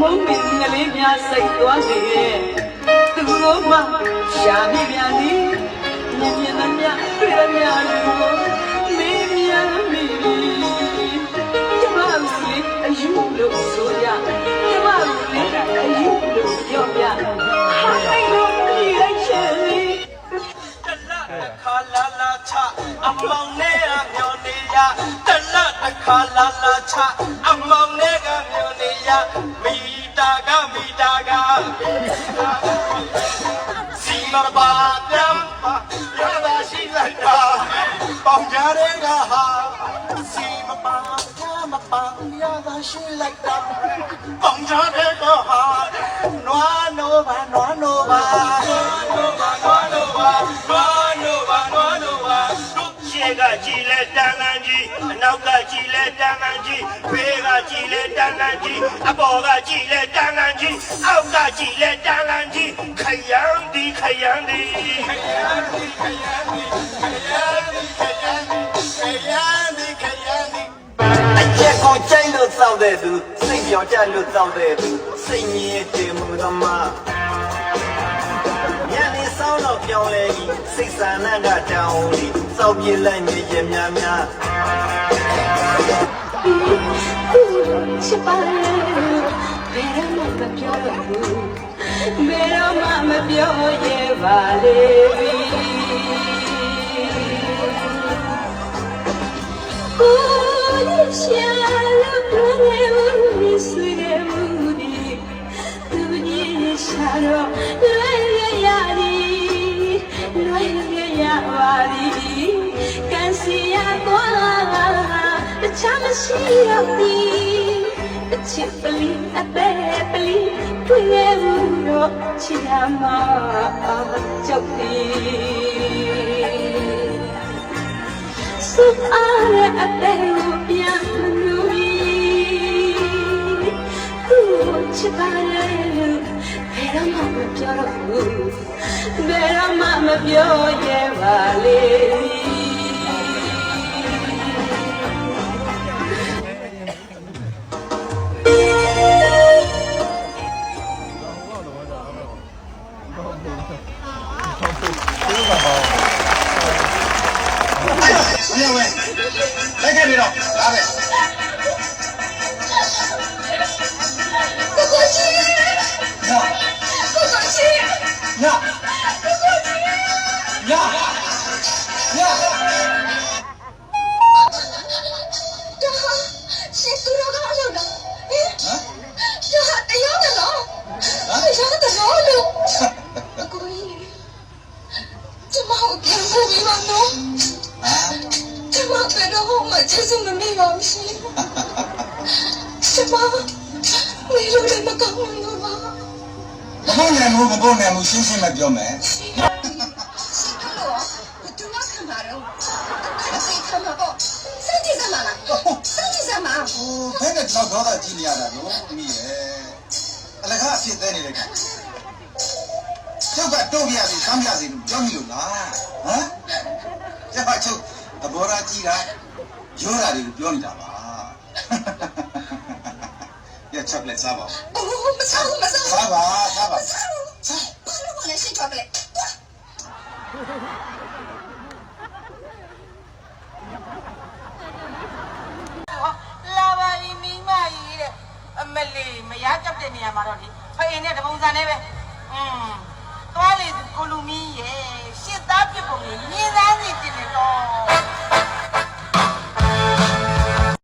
မုန်းမင်းငလေးများစိတ်သွားစေသူတို့မှရှာမိပြန်သည်မြင်မြင်သမျှတွေ့ရများလို့မေးမြန်းမိကျမတို့လေအယူလို့ဆိုရကျမတို့လေအယူလို့ပြောပြဟာအိုင်လို့ဒီလိုက်ချင်လေတလတစ်ခါလာလာချအမောင်နဲ့ကမျောနေရတလတစ်ခါလာလာချအမောင်နဲ့ကမျောနေရမီ တာကမီတာကစီမပါတမ်းပါရတာရှိလိုက်တာပေါင်ကြတဲ့ကဟာစီမပါတမ်းမပါရတာရှိလိုက်တာပေါင်ကြတဲ့ကဟာနွားနိုးပါနွားနိုးပါနွားနိုးပါနွားနိုးပါနွားနိုးပါနွားနိုးပါတို့ရှေ့ကကြည်လဲတန်လန်းကြီးအနောက်ကကြည်လဲတန်လန်းကြီးဘေးကကြည်လဲတန်လန်းကြီး အပေါ်ကကြည်လဲတန်လန်းကြီးအောက်ကကြည်လဲတန်လန်းကြီးခယန်းဒီခယန်းဒီခယန်းဒီခယန်းဒီခယန်းဒီခယန်းဒီခယန်းဒီခယန်းဒီအချက်ကိုကြိုက်လို့စောက်တဲ့သူစိတ်ပြောင်းကြလို့စောက်တဲ့သူစိတ်ငြင်းတယ်မှုသမားညနေဆောင်တော့ပြောင်းလဲကြီးစိတ်ဆန္ဒကတောင်းလေးစောက်ပြလိုက်မြေရများများ ချစ်ပါရဲ့ဘယ်တော့မှမပြောတော့ဘူးဘယ်တော့မှမပြောရဲပါလေကိုယ်ရှာလို့ပြောနေမှုဆွေးမှုဒီသူကြီးရှာတော့လွယ်ရရသည်လွယ်ရရပါသည်ကန်စီရသွားတ ချာမရှိတော့သည်အချစ်ပလီအပဲပလီတွေ့ရဘူးတော့ချစ်ရမှာကြောက်သည်စုအားရအပဲကိုပြန်မလို့သူ့ကိုချစ်ပါလေလို့ဘယ်တော့မှမပြောတော့ဘူးဘယ်တော့မှမပြောရပါလေ ညညဒါဟာရှင်သူတော်ကောင်းလို့လားဟင်ဒါဟာတရားတယ်နော်တရားတယ်နော်လို့အကိုကြီးကျမကိုပြန်ဖို့ပြီးပါနော်ကျမဘယ်တော့မှကျေးဇူးမမေ့ပါဘူးရှင်ကျမဝေလို့လည်းမကောင်းဘူးလို့ပါမပုံနိုင်ဘူးမပုံနိုင်ဘူးရှင်းရှင်းမပြောမယ် လည်းကျွန်တော်ဒေါသကြီးနေရတာနော်မိရဲ့အလကားအဖြစ်သက်နေလိုက်တာကျောက်ကတုံးပြရစီဆမ်းပြစီလို့ကြောက်မိလို့လားဟမ်ကျောက်ကချုပ်သဘောထားကြီးတာရောတာတွေကိုပြောနေတာပါရချက်လက်စားပါဘူးမစားဘူးမစားဘူးစားပါစားပါစားဘာလို့လဲရှိချောပလက် မလေးမရကြောက်တဲ့နေရာမှာတော့ဒီဖအိန်နဲ့တပုံစံနဲ့ပဲอืมသွားလေကိုလူမီးရဲ့ရှစ်သားပြပုံကြီးမြင်းသားစီတင်နေတော့